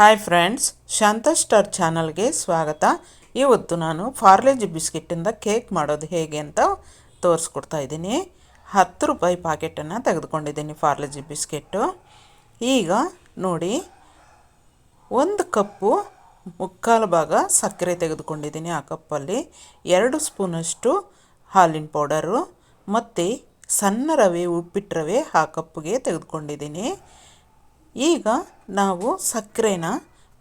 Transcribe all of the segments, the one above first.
Hi friends ಶಾಂತ star ಚಾನಲ್ಗೆ ಸ್ವಾಗತ. ಇವತ್ತು ನಾನು ಫಾರ್ಲೇಜ್ ಬಿಸ್ಕೆಟ್ಟಿಂದ ಕೇಕ್ ಮಾಡೋದು ಹೇಗೆ ಅಂತ ತೋರಿಸ್ಕೊಡ್ತಾ ಇದ್ದೀನಿ. ಹತ್ತು ರೂಪಾಯಿ ಪಾಕೆಟನ್ನು ತೆಗೆದುಕೊಂಡಿದ್ದೀನಿ ಫಾರ್ಲೇಜ್ ಬಿಸ್ಕೆಟ್ಟು. ಈಗ ನೋಡಿ, ಒಂದು ಕಪ್ಪು ಮುಕ್ಕಾಲು ಭಾಗ ಸಕ್ಕರೆ ತೆಗೆದುಕೊಂಡಿದ್ದೀನಿ ಆ ಕಪ್ಪಲ್ಲಿ. ಎರಡು ಸ್ಪೂನಷ್ಟು ಹಾಲಿನ ಪೌಡರು ಮತ್ತು ಸಣ್ಣ ರವೆ ಉಪ್ಪಿಟ್ಟು ರವೆ ಆ ಕಪ್ಪಿಗೆ ತೆಗೆದುಕೊಂಡಿದ್ದೀನಿ. ಈಗ ನಾವು ಸಕ್ಕರೆನ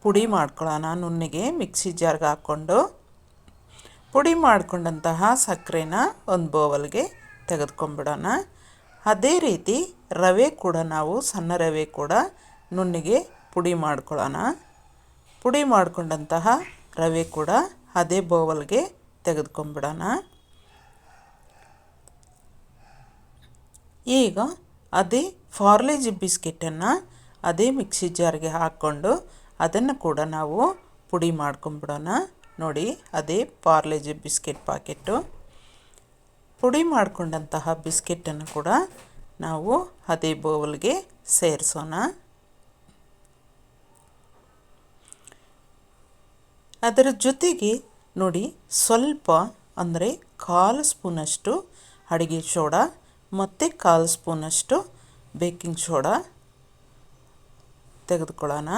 ಪುಡಿ ಮಾಡ್ಕೊಳ್ಳೋಣ. ನುಣ್ಣಗೆ ಮಿಕ್ಸಿ ಜಾರ್ಗೆ ಹಾಕ್ಕೊಂಡು ಪುಡಿ ಮಾಡಿಕೊಂಡಂತಹ ಸಕ್ಕರೆನ ಒಂದು ಬೋವಲ್ಗೆ ತೆಗೆದುಕೊಂಡ್ಬಿಡೋಣ ಅದೇ ರೀತಿ ರವೆ ಕೂಡ ನಾವು ಸಣ್ಣ ರವೆ ಕೂಡ ನುಣ್ಣಗೆ ಪುಡಿ ಮಾಡ್ಕೊಳ್ಳೋಣ. ಪುಡಿ ಮಾಡಿಕೊಂಡಂತಹ ರವೆ ಕೂಡ ಅದೇ ಬೌವಲ್ಗೆ ತೆಗೆದುಕೊಂಡ್ಬಿಡೋಣ ಈಗ ಅದೇ ಫಾರ್ಲೇಜ್ ಬಿಸ್ಕೆಟನ್ನು ಅದೇ ಮಿಕ್ಸಿ ಜಾರ್ಗೆ ಹಾಕ್ಕೊಂಡು ಅದನ್ನು ಕೂಡ ನಾವು ಪುಡಿ ಮಾಡ್ಕೊಂಬಿಡೋಣ. ನೋಡಿ, ಅದೇ ಪಾರ್ಲೆಜಿ ಬಿಸ್ಕೆಟ್ ಪಾಕೆಟ್ಟು. ಪುಡಿ ಮಾಡಿಕೊಂಡಂತಹ ಬಿಸ್ಕೆಟನ್ನು ಕೂಡ ನಾವು ಅದೇ ಬೌಲ್ಗೆ ಸೇರಿಸೋಣ. ಅದರ ಜೊತೆಗೆ ನೋಡಿ, ಸ್ವಲ್ಪ ಅಂದರೆ ಕಾಲು ಸ್ಪೂನಷ್ಟು ಅಡುಗೆ ಸೋಡಾ, ಮತ್ತು ಕಾಲು ಸ್ಪೂನಷ್ಟು ಬೇಕಿಂಗ್ ಸೋಡಾ ತೆಗೆದುಕೊಳ್ಳೋಣ.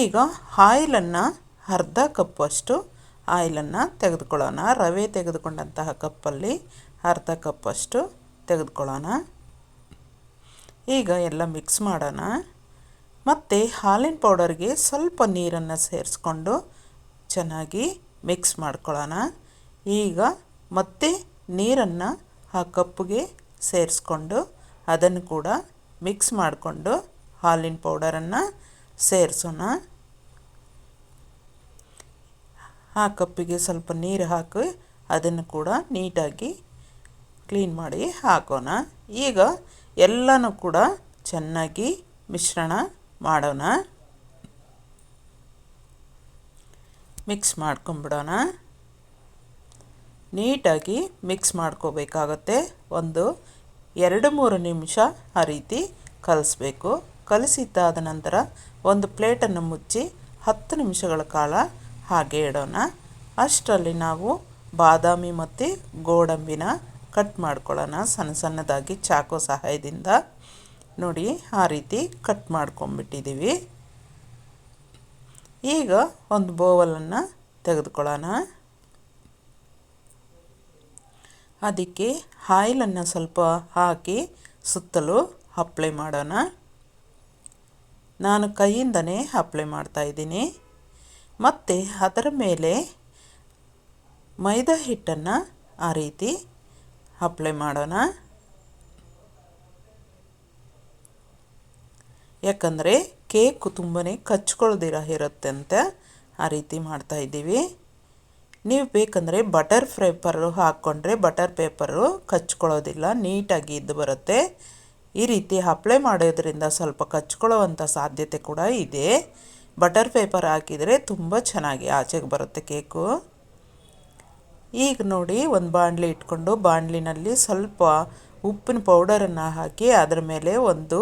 ಈಗ ಆಯಿಲನ್ನು ಅರ್ಧ ಕಪ್ಪಷ್ಟು ಆಯಿಲನ್ನು ತೆಗೆದುಕೊಳ್ಳೋಣ. ರವೆ ತೆಗೆದುಕೊಂಡಂತಹ ಕಪ್ಪಲ್ಲಿ ಅರ್ಧ ಕಪ್ಪಷ್ಟು ತೆಗೆದುಕೊಳ್ಳೋಣ. ಈಗ ಎಲ್ಲ ಮಿಕ್ಸ್ ಮಾಡೋಣ. ಮತ್ತು ಹಾಲಿನ ಪೌಡರ್ಗೆ ಸ್ವಲ್ಪ ನೀರನ್ನು ಸೇರಿಸ್ಕೊಂಡು ಚೆನ್ನಾಗಿ ಮಿಕ್ಸ್ ಮಾಡ್ಕೊಳ್ಳೋಣ. ಈಗ ಮತ್ತೆ ನೀರನ್ನು ಆ ಕಪ್ಪಿಗೆ ಸೇರಿಸ್ಕೊಂಡು ಅದನ್ನು ಕೂಡ ಮಿಕ್ಸ್ ಮಾಡಿಕೊಂಡು ಹಾಲಿನ ಪೌಡರನ್ನು ಸೇರಿಸೋಣ. ಆ ಕಪ್ಪಿಗೆ ಸ್ವಲ್ಪ ನೀರು ಹಾಕಿ ಅದನ್ನು ಕೂಡ ನೀಟಾಗಿ ಕ್ಲೀನ್ ಮಾಡಿ ಹಾಕೋಣ. ಈಗ ಎಲ್ಲನೂ ಕೂಡ ಚೆನ್ನಾಗಿ ಮಿಶ್ರಣ ಮಾಡೋಣ. ಮಿಕ್ಸ್ ಮಾಡ್ಕೊಂಬಿಡೋಣ. ನೀಟಾಗಿ ಮಿಕ್ಸ್ ಮಾಡ್ಕೋಬೇಕಾಗತ್ತೆ. ಒಂದು ಎರಡು ಮೂರು ನಿಮಿಷ ಆ ರೀತಿ ಕಲಿಸ್ಬೇಕು. ಕಲಿಸಿದ್ದಾದ ನಂತರ ಒಂದು ಪ್ಲೇಟನ್ನು ಮುಚ್ಚಿ ಹತ್ತು ನಿಮಿಷಗಳ ಕಾಲ ಹಾಗೆ ಇಡೋಣ. ಅಷ್ಟರಲ್ಲಿ ನಾವು ಬಾದಾಮಿ ಮತ್ತು ಗೋಡಂಬಿನ ಕಟ್ ಮಾಡ್ಕೊಳ್ಳೋಣ. ಸಣ್ಣ ಸಣ್ಣದಾಗಿ ಚಾಕು ಸಹಾಯದಿಂದ. ನೋಡಿ, ಆ ರೀತಿ ಕಟ್ ಮಾಡ್ಕೊಂಬಿಟ್ಟಿದ್ದೀವಿ ಈಗ ಒಂದು ಬೋವಲನ್ನು ತೆಗೆದುಕೊಳ್ಳೋಣ. ಅದಕ್ಕೆ ಆಯಿಲನ್ನು ಸ್ವಲ್ಪ ಹಾಕಿ ಸುತ್ತಲೂ ಅಪ್ಲೈ ಮಾಡೋಣ. ನಾನು ಕೈಯಿಂದನೇ ಅಪ್ಲೈ ಮಾಡ್ತಾಯಿದ್ದೀನಿ ಮತ್ತು ಅದರ ಮೇಲೆ ಮೈದಾ ಹಿಟ್ಟನ್ನು ಆ ರೀತಿ ಅಪ್ಲೈ ಮಾಡೋಣ. ಯಾಕಂದರೆ ಕೇಕು ತುಂಬಾ ಕಚ್ಕೊಳ್ದಿರ ಇರುತ್ತೆ ಅಂತ ಆ ರೀತಿ ಮಾಡ್ತಾಯಿದ್ದೀವಿ ನೀವು ಬೇಕಂದರೆ ಬಟರ್ ಪೇಪರು ಹಾಕ್ಕೊಂಡ್ರೆ ಬಟರ್ ಪೇಪರು ಕಚ್ಕೊಳ್ಳೋದಿಲ್ಲ, ನೀಟಾಗಿ ಇದ್ದು ಬರುತ್ತೆ. ಈ ರೀತಿ ಅಪ್ಲೈ ಮಾಡೋದ್ರಿಂದ ಸ್ವಲ್ಪ ಕಚ್ಕೊಳ್ಳೋವಂಥ ಸಾಧ್ಯತೆ ಕೂಡ ಇದೆ. ಬಟರ್ ಪೇಪರ್ ಹಾಕಿದರೆ ತುಂಬ ಚೆನ್ನಾಗಿ ಆಚೆಗೆ ಬರುತ್ತೆ ಕೇಕು. ಈಗ ನೋಡಿ ಒಂದು ಬಾಣಲಿ ಇಟ್ಕೊಂಡು ಬಾಣಲಿನಲ್ಲಿ ಸ್ವಲ್ಪ ಉಪ್ಪಿನ ಪೌಡರನ್ನು ಹಾಕಿ ಅದರ ಮೇಲೆ ಒಂದು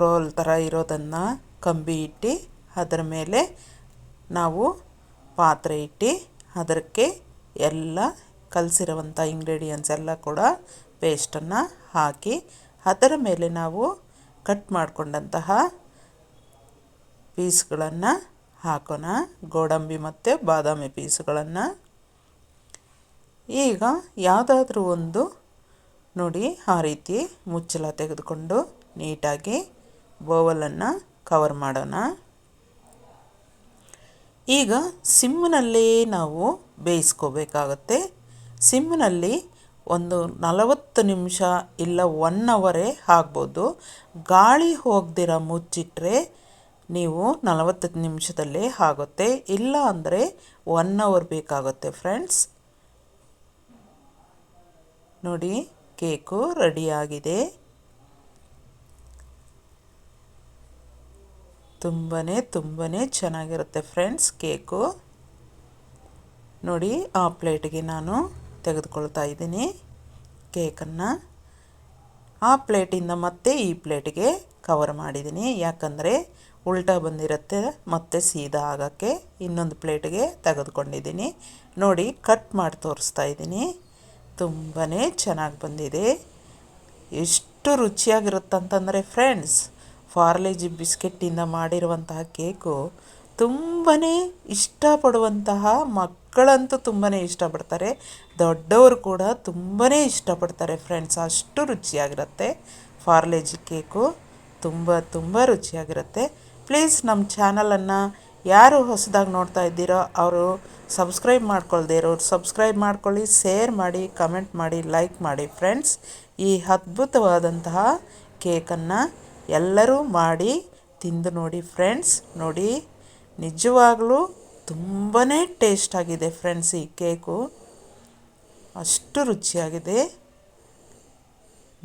ರೋಲ್ ಥರ ಇರೋದನ್ನು ಕಂಬಿ ಇಟ್ಟು ಅದರ ಮೇಲೆ ನಾವು ಪಾತ್ರೆ ಇಟ್ಟು ಅದಕ್ಕೆ ಎಲ್ಲ ಕಲಸಿರುವಂಥ ಇಂಗ್ರೀಡಿಯೆಂಟ್ಸ್ ಎಲ್ಲ ಕೂಡ ಪೇಸ್ಟನ್ನು ಹಾಕಿ ಅದರ ಮೇಲೆ ನಾವು ಕಟ್ ಮಾಡಿಕೊಂಡಂತಹ ಪೀಸ್ಗಳನ್ನು ಹಾಕೋಣ. ಗೋಡಂಬಿ ಮತ್ತು ಬಾದಾಮಿ ಪೀಸ್ಗಳನ್ನು. ಈಗ ಯಾವುದಾದ್ರೂ ಒಂದು ನೋಡಿ ಆ ರೀತಿ ಮುಚ್ಚಲ ತೆಗೆದುಕೊಂಡು ನೀಟಾಗಿ ಬೋವಲನ್ನು ಕವರ್ ಮಾಡೋಣ. ಈಗ ಸಿಮ್ನಲ್ಲೇ ನಾವು ಬೇಯಿಸ್ಕೋಬೇಕಾಗತ್ತೆ. ಸಿಮ್ಮಿನಲ್ಲಿ ಒಂದು ನಲವತ್ತು ನಿಮಿಷ ಇಲ್ಲ ಒನ್ ಅವರೇ ಆಗ್ಬೋದು. ಗಾಳಿ ಹೋಗ್ದಿರ ಮುಚ್ಚಿಟ್ರೆ ನೀವು ನಲವತ್ತು ನಿಮಿಷದಲ್ಲೇ ಆಗುತ್ತೆ. ಇಲ್ಲ ಅಂದರೆ ಒನ್ ಅವರ್ ಬೇಕಾಗುತ್ತೆ ಫ್ರೆಂಡ್ಸ್ ನೋಡಿ ಕೇಕು ರೆಡಿಯಾಗಿದೆ ತುಂಬಾ ತುಂಬಾ ಚೆನ್ನಾಗಿರುತ್ತೆ ಫ್ರೆಂಡ್ಸ್ ಕೇಕು ನೋಡಿ, ಆ ಪ್ಲೇಟ್ಗೆ ನಾನು ತೆಗೆದುಕೊಳ್ತಾ ಇದ್ದೀನಿ ಕೇಕನ್ನು ಆ ಪ್ಲೇಟಿಂದ ಮತ್ತೆ ಈ ಪ್ಲೇಟಿಗೆ ಕವರ್ ಮಾಡಿದ್ದೀನಿ. ಯಾಕಂದರೆ ಉಲ್ಟಾ ಬಂದಿರುತ್ತೆ, ಮತ್ತೆ ಸೀದಾ ಆಗೋಕ್ಕೆ ಇನ್ನೊಂದು ಪ್ಲೇಟ್ಗೆ ತೆಗೆದುಕೊಂಡಿದ್ದೀನಿ. ನೋಡಿ ಕಟ್ ಮಾಡಿ ತೋರಿಸ್ತಾ ಇದ್ದೀನಿ. ತುಂಬಾ ಚೆನ್ನಾಗಿ ಬಂದಿದೆ. ಎಷ್ಟು ರುಚಿಯಾಗಿರುತ್ತಂತಂದರೆ ಫ್ರೆಂಡ್ಸ್ ಪಾರ್ಲೇಜಿ ಬಿಸ್ಕೆಟ್ಟಿಂದ ಮಾಡಿರುವಂತಹ ಕೇಕು ತುಂಬಾ ಇಷ್ಟಪಡುವಂತಹ ಮಕ್ಕಳಂತೂ ತುಂಬಾ ಇಷ್ಟಪಡ್ತಾರೆ. ದೊಡ್ಡವರು ಕೂಡ ತುಂಬಾ ಇಷ್ಟಪಡ್ತಾರೆ ಫ್ರೆಂಡ್ಸ್ ಅಷ್ಟು ರುಚಿಯಾಗಿರುತ್ತೆ ಫಾರ್ಲೇಜಿ ಕೇಕು. ತುಂಬ ತುಂಬ ರುಚಿಯಾಗಿರುತ್ತೆ. ಪ್ಲೀಸ್ ನಮ್ಮ ಚಾನಲನ್ನು ಯಾರು ಹೊಸದಾಗಿ ನೋಡ್ತಾ ಇದ್ದೀರೋ ಅವರು ಸಬ್ಸ್ಕ್ರೈಬ್ ಮಾಡ್ಕೊಳ್ದೆ ಇರೋರು ಸಬ್ಸ್ಕ್ರೈಬ್ ಮಾಡ್ಕೊಳ್ಳಿ ಶೇರ್ ಮಾಡಿ ಕಮೆಂಟ್ ಮಾಡಿ ಲೈಕ್ ಮಾಡಿ ಫ್ರೆಂಡ್ಸ್ ಈ ಅದ್ಭುತವಾದಂತಹ ಕೇಕನ್ನು ಎಲ್ಲರೂ ಮಾಡಿ ತಿಂದು ನೋಡಿ ಫ್ರೆಂಡ್ಸ್ ನೋಡಿ ನಿಜವಾಗ್ಲೂ ತುಂಬಾ ಟೇಸ್ಟ್ ಆಗಿದೆ ಫ್ರೆಂಡ್ಸ್ ಈ ಕೇಕು ಅಷ್ಟು ರುಚಿಯಾಗಿದೆ.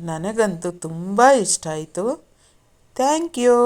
ನನಗಂತೂ ತುಂಬ ಇಷ್ಟ ಆಯಿತು. Thank you